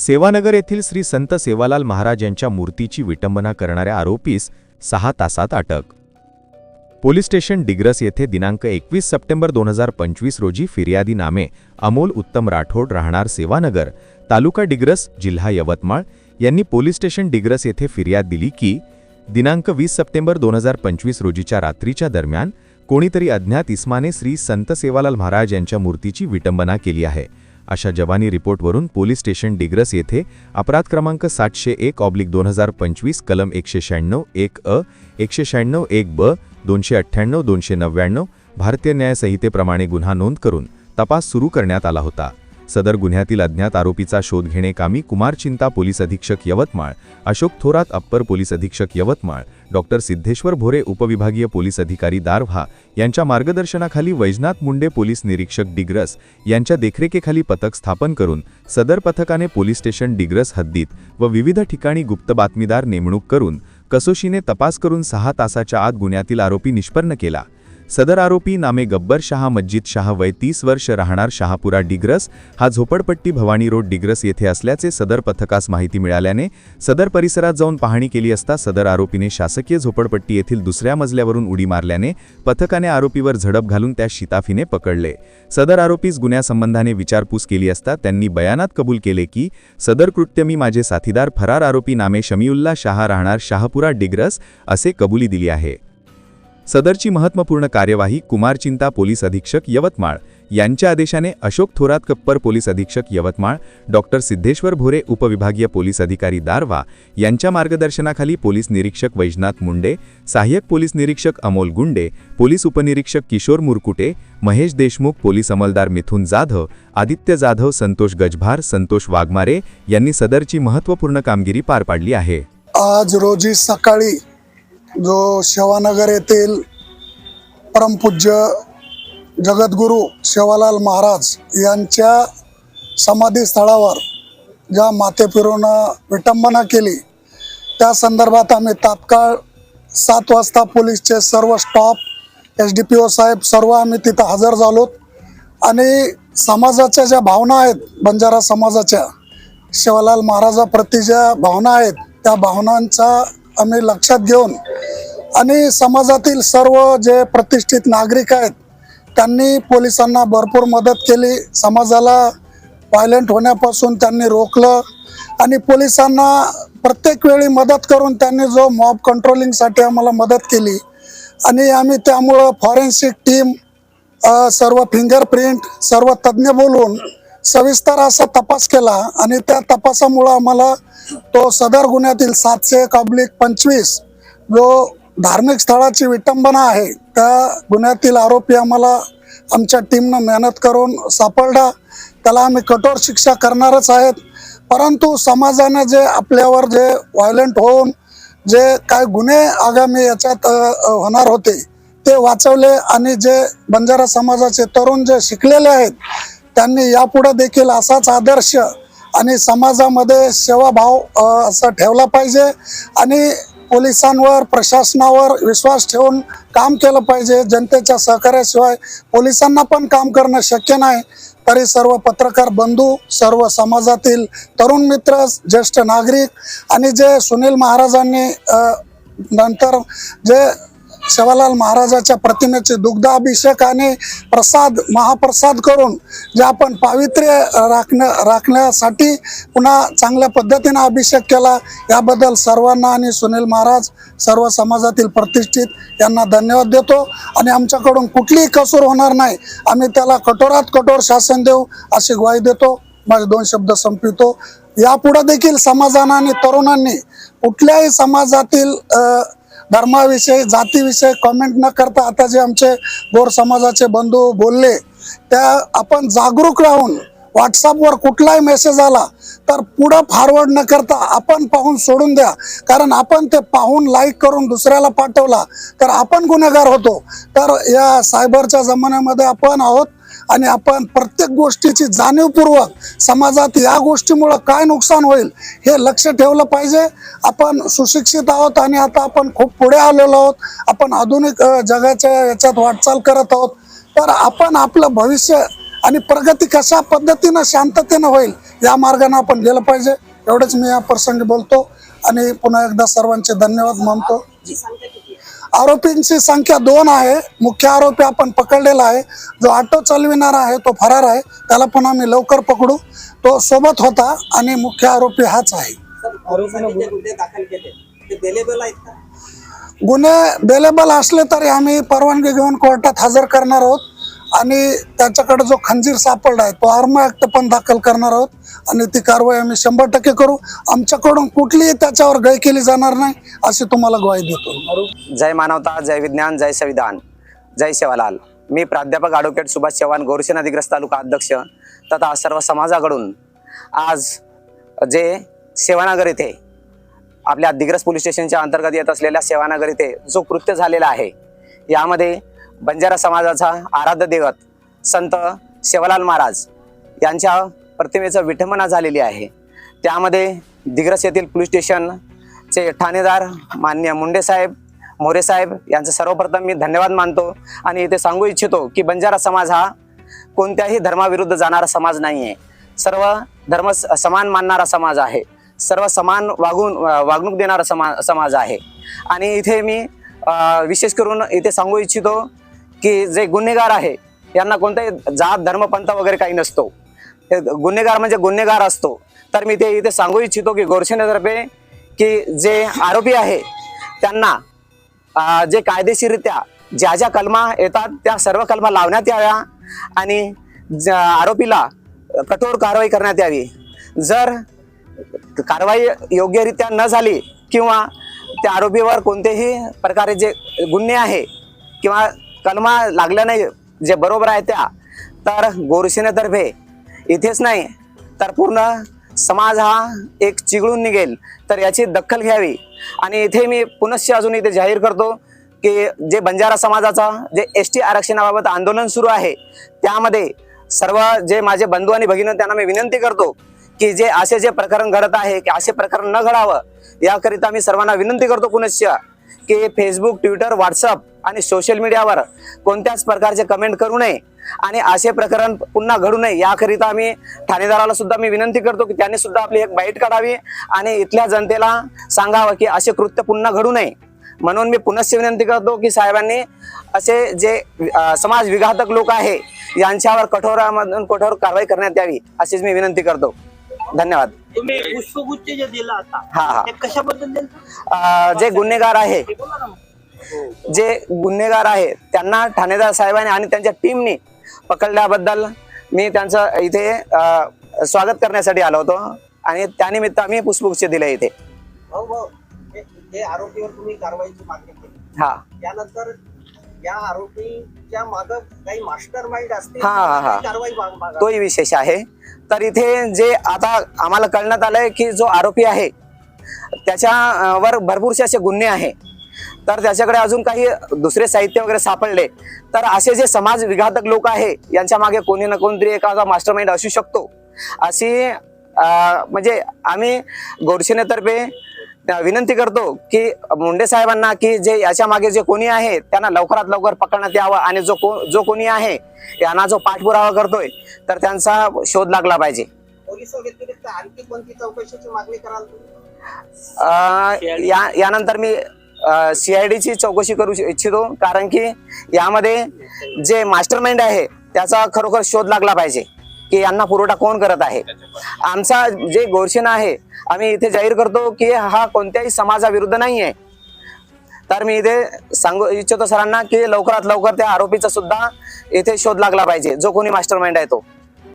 सेवानगर येथील श्री संत सेवालाल महाराज यांच्या मूर्तीची विटंबना करणाऱ्या आरोपीस सहा तासात अटक. पोलीस स्टेशन डिग्रस येथे दिनांक एकवीस सप्टेंबर दोन हजार पंचवीस रोजी फिर्यादी नामे अमोल उत्तम राठोड राहणार सेवानगर तालुका डिग्रस जिल्हा यवतमाळ यांनी पोलीस स्टेशन डिग्रस येथे फिर्याद दिली की दिनांक वीस सप्टेंबर दोन हजार पंचवीस रोजीच्या रात्रीच्या दरम्यान कोणीतरी अज्ञात इस्माने श्री संत सेवालाल महाराज यांच्या मूर्तीची विटंबना केली आहे. अशा जवानी रिपोर्टवरून पोलीस स्टेशन डिग्रस येथे अपराध क्रमांक सातशे एक ऑब्लिक दोन हजार पंचवीस कलम एकशे शहाण्णव एक अ एकशे शहाण्णव एक ब दोनशे अठ्ठ्याण्णव दोनशे नव्याण्णव भारतीय न्यायसंहितेप्रमाणे गुन्हा नोंद करून तपास सुरू करण्यात आला होता. सदर गुन्ह्यातील अज्ञात आरोपीचा शोध घेणे कामी कुमार चिंता पोलीस अधीक्षक यवतमाळ अशोक थोरात अप्पर पोलीस अधीक्षक यवतमाळ डॉक्टर सिद्धेश्वर भोरे उपविभागीय पोलीस अधिकारी दारव्हा यांच्या मार्गदर्शनाखाली वैजनाथ मुंडे पोलीस निरीक्षक डिग्रस यांच्या देखरेखेखाली पथक स्थापन करून सदर पथकाने पोलीस स्टेशन डिग्रस हद्दीत व विविध ठिकाणी गुप्त बातमीदार नेमणूक करून कसोशीने तपास करून सहा तासाच्या आत गुन्ह्यातील आरोपी निष्पन्न केला. सदर आरोपी नामे गब्बर शहा मज्जिद शहा वय तीस वर्ष राहणार शहापुरा डिग्रस. हा झोपडपट्टी भवानी रोड डिग्रस येथे असल्याचे सदर पथकास माहिती मिळाल्याने सदर परिसरात जाऊन पाहणी केली असता सदर आरोपीने शासकीय झोपडपट्टी येथील दुसऱ्या मजल्यावरून उडी मारल्याने पथकाने आरोपीवर झडप घालून त्या शिताफीने पकडले. सदर आरोपीस गुन्ह्यासंबंधाने विचारपूस केली असता त्यांनी बयानात कबूल केले की सदर कृत्य मी माझे साथीदार फरार आरोपी नामे शमीउल्ला शहा राहणार शहापुरा डिग्रस असे कबुली दिली आहे. सदरची महत्त्वपूर्ण कार्यवाही कुमार चिंता पोलीस अधीक्षक यवतमाळ. यांच्या आदेशाने अशोक थोरात कप्पर पोलीस अधीक्षक यवतमाळ डॉक्टर सिद्धेश्वर भोरे उपविभागीय पोलीस अधिकारी दारवा यांच्या मार्गदर्शनाखाली पोलीस निरीक्षक वैजनाथ मुंडे सहाय्यक पोलीस निरीक्षक अमोल गुंडे पोलीस उपनिरीक्षक किशोर मुरकुटे महेश देशमुख पोलीस अंमलदार मिथुन जाधव आदित्य जाधव संतोष गजभार संतोष वाघमारे यांनी सदरची महत्त्वपूर्ण कामगिरी पार पाडली आहे. आज रोजी सकाळी जो शेवानगर येथील परमपूज्य जगद्गुरू शेवालाल महाराज यांच्या समाधीस्थळावर ज्या माते फिरून विटंबना केली त्या संदर्भात आम्ही तात्काळ सात वाजता पोलीसचे सर्व staff S D P O साहेब सर्व आम्ही तिथं हजर झालो. आणि समाजाच्या ज्या भावना आहेत बंजारा समाजाच्या शिवलाल महाराजाप्रती ज्या भावना आहेत त्या भावनांचा आम्ही लक्षात घेऊन आणि समाजातील सर्व जे प्रतिष्ठित नागरिक आहेत त्यांनी पोलिसांना भरपूर मदत केली. समाजाला व्हायलेंट होण्यापासून त्यांनी रोखलं आणि पोलिसांना प्रत्येक वेळी मदत करून त्यांनी जो मॉब कंट्रोलिंगसाठी आम्हाला मदत केली. आणि आम्ही त्यामुळं फॉरेन्सिक टीम सर्व फिंगरप्रिंट सर्व तज्ज्ञ बोलून सविस्तर असा तपास केला आणि त्या तपासामुळं आम्हाला तो सदर गुन्ह्यातील सातशे कॉब्लिक पंचवीस जो धार्मिक स्थळाची विटंबना आहे त्या गुन्ह्यातील आरोपी आम्हाला आमच्या टीमनं मेहनत करून सापडला. त्याला आम्ही कठोर शिक्षा करणारच आहेत. परंतु समाजाने जे आपल्यावर जे व्हायलंट होऊन जे काय गुन्हे आगामी याच्यात होणार होते ते वाचवले आणि जे बंजारा समाजाचे तरुण जे शिकलेले आहेत त्यांनी यापुढे देखील असाच आदर्श आणि समाजामध्ये सेवाभाव असा ठेवला पाहिजे आणि पोलिसांवर प्रशासनावर विश्वास ठेवून काम केलं पाहिजे. जनतेच्या सहकार्याशिवाय पोलिसांना पण काम करणं शक्य नाही. तरी सर्व पत्रकार बंधू सर्व समाजातील तरुण मित्र ज्येष्ठ नागरिक आणि जे सुनील महाराजांनी नंतर जे शिवालाल महाराजाच्या प्रतिमेचे दुग्ध अभिषेक आणि प्रसाद महाप्रसाद करून जे आपण पावित्र्य राखण्या राखण्यासाठी पुन्हा चांगल्या पद्धतीने अभिषेक केला याबद्दल सर्वांना आणि सुनील महाराज सर्व समाजातील प्रतिष्ठित यांना धन्यवाद देतो. आणि आमच्याकडून कुठलीही कसूर होणार नाही. आम्ही त्याला कठोरात कठोर शासन देऊ अशी ग्वाही देतो. माझे दोन शब्द संपवितो. यापुढे देखील समाजानं आणि तरुणांनी कुठल्याही समाजातील धर्माविषयी जातीविषयी कमेंट न करता आता जे आमचे गोर समाजाचे बंधू बोलले त्या आपण जागरूक राहून व्हॉट्सअपवर कुठलाही मेसेज आला तर पुढं फॉरवर्ड न करता आपण पाहून सोडून द्या. कारण आपण ते पाहून लाईक करून दुसऱ्याला पाठवला तर आपण गुन्हेगार होतो. तर या सायबरच्या जमान्यामध्ये आपण आहोत. आणि आपण प्रत्येक गोष्टीची जाणीवपूर्वक समाजात या गोष्टीमुळं काय नुकसान होईल हे लक्ष ठेवलं पाहिजे. आपण सुशिक्षित आहोत आणि आता आपण खूप पुढे आलेलो आहोत. आपण आधुनिक जगाच्या याच्यात वाटचाल करत आहोत. तर आपण आपलं भविष्य आणि प्रगती कशा पद्धतीनं शांततेनं होईल या मार्गाने आपण गेलं पाहिजे. एवढंच मी या प्रसंगी बोलतो आणि पुन्हा एकदा सर्वांचे धन्यवाद मानतो. आरोपींची संख्या दोन आहे. मुख्य आरोपी आपण पकडलेला आहे. जो ऑटो चालविणारा आहे तो फरार आहे. त्याला पण आम्ही लवकर पकडू. तो सोबत होता आणि मुख्य आरोपी हाच आहे. गुन्हे बेलेबल असले तरी आम्ही परवानगी घेऊन कोर्टात हजर करणार आहोत. आणि त्याच्याकडे जो खंजीर सापडला आहे तो आर्मा ऍक्ट पण दाखल करणार आहोत. आणि ती कारवाई आम्ही शंभर टक्के करू. आमच्याकडून कुठलीही त्याच्यावर गय केली जाणार नाही अशी तुम्हाला ग्वाही देतो. जय मानवता जय विज्ञान जय संविधान. जय सेवालाल मी प्राध्यापक ॲडव्होकेट सुभाष चव्हाण गौरसेन अधिग्रस्त तालुका अध्यक्ष. तथा सर्व समाजाकडून आज जे सेवानगर येथे आपल्या दिग्रस पोलीस स्टेशनच्या अंतर्गत येत असलेल्या सेवानगर येथे जो कृत्य झालेला आहे यामध्ये बंजारा समाजाचा आराध्य दैवत संत शिवलाल महाराज यांच्या प्रतिमेचं विठंबना झालेली आहे. त्यामध्ये दिग्रस येथील पोलीस स्टेशनचे ठाणेदार मान्य मुंडे साहेब मोरे साहेब यांचं सर्वप्रथम मी धन्यवाद मानतो आणि इथे सांगू इच्छितो की बंजारा समाज हा कोणत्याही धर्माविरुद्ध जाणारा समाज नाही आहे सर्व धर्म स- समान मानणारा समाज आहे. सर्व समान वागून वागणूक देणारा समा समाज आहे. आणि इथे मी विशेष करून इथे सांगू इच्छितो की जे गुन्हेगार आहे यांना कोणताही जात धर्म पंथ वगैरे काही नसतो. गुन्हेगार म्हणजे गुन्हेगार असतो. तर मी ते इथे सांगू इच्छितो की गोरसेनेतर्फे की जे आरोपी आहे त्यांना जे कायदेशीररित्या ज्या ज्या कलमा येतात त्या सर्व कलमा लावण्यात याव्या आणि आरोपीला कठोर कारवाई करण्यात यावी. जर कारवाई योग्यरित्या न झाली किंवा त्या आरोपीवर कोणतेही प्रकारे जे गुन्हे आहे किंवा कलमा लागल्या नाही जे बरोबर आहे त्या. तर गोरसेनेतर्फे इथेच नाही. तर पूर्ण समाज हा एक चिघळून निघेल. तर याची दखल घ्यावी. आणि इथे मी पुनश्च अजून इथे जाहीर करतो की जे बंजारा समाजाचा जे एस टी आरक्षणाबाबत आंदोलन सुरू आहे त्यामध्ये सर्व जे माझे बंधू आणि भगिनी त्यांना मी विनंती करतो की जे असे जे प्रकरण घडत आहे की असे प्रकरण न घडावं याकरिता मी सर्वांना विनंती करतो पुनश्च. की फेसबुक ट्विटर व्हॉट्सअप आणि सोशल मीडियावर कोणत्याच प्रकारचे कमेंट करू नये. आणि असे प्रकरण पुन्हा घडू नये याकरिता आम्ही ठाणेदाराला सुद्धा मी विनंती करतो की त्यांनी सुद्धा आपली एक बाईट काढावी आणि इथल्या जनतेला सांगावं की असे कृत्य पुन्हा घडू नये. म्हणून मी पुनश्च विनंती करतो की साहेबांनी असे जे समाज विघातक लोक आहे यांच्यावर कठोरामधून कठोर कारवाई करण्यात यावी अशीच मी विनंती करतो. धन्यवाद. तुम्ही पुष्पगुच्छ जे दिला आता हा. ते कशाबद्दल दिलं? अं, जे गुन्हेगार आहे ते बोला ना मग. जे गुन्हेगार आहे त्यांना ठाणेदार साहेबांनी आणि त्यांच्या टीमने पकडल्याबद्दल मी त्यांचं इथे अं, स्वागत करण्यासाठी आलो होतो. आणि त्यानिमित्त आम्ही पुष्पगुच्छ दिले इथे. भाऊ भाऊ हे- हे आरोपीवर तुम्ही कारवाईची मागणी केली. हा. त्यानंतर या आरोपीच्या माग काही मास्टर माइंड असतील हा, हा, हा. ती कारवाई. तोही विशेष आहे तर इथे जे आता आम्हाला कळण्यात आलंय की जो आरोपी आहे त्याच्या अं, वर भरपूरसे असे गुन्हे आहे तर त्याच्याकडे अजून काही दुसरे साहित्य वगैरे सापडले तर असे जे समाज विघातक लोक आहे यांच्या मागे कोणी ना कोणतरी एखादा मास्टर माइंड असू शकतो अशी अं, म्हणजे आम्ही गोडसेनेतर्फे विनंती करतो की मुंडे साहेबांना की जे याच्या मागे जे कोणी आहे त्यांना लवकरात लवकर पकडण्यात यावं आणि जो को जो कोणी आहे यांना जो पाठपुरावा करतोय तर त्यांचा शोध लागला पाहिजे. आणखी कोणती चौकशीची मागणी कराल यानंतर मी सीआयडीची चौकशी करू इच्छितो कारण की यामध्ये जे मास्टर माइंड आहे त्याचा खरोखर शोध लागला पाहिजे की यांना पुरवठा कोण करत आहे. आमचा जे गोरशेना आहे आम्ही इथे जाहीर करतो की हा कोणत्याही समाजाविरुद्ध नाही आहे तर मी इथे सांगू इच्छितो सरांना की लवकरात लवकर त्या आरोपीचा सुद्धा इथे शोध लागला पाहिजे जो कोणी मास्टर माइंड आहे तो.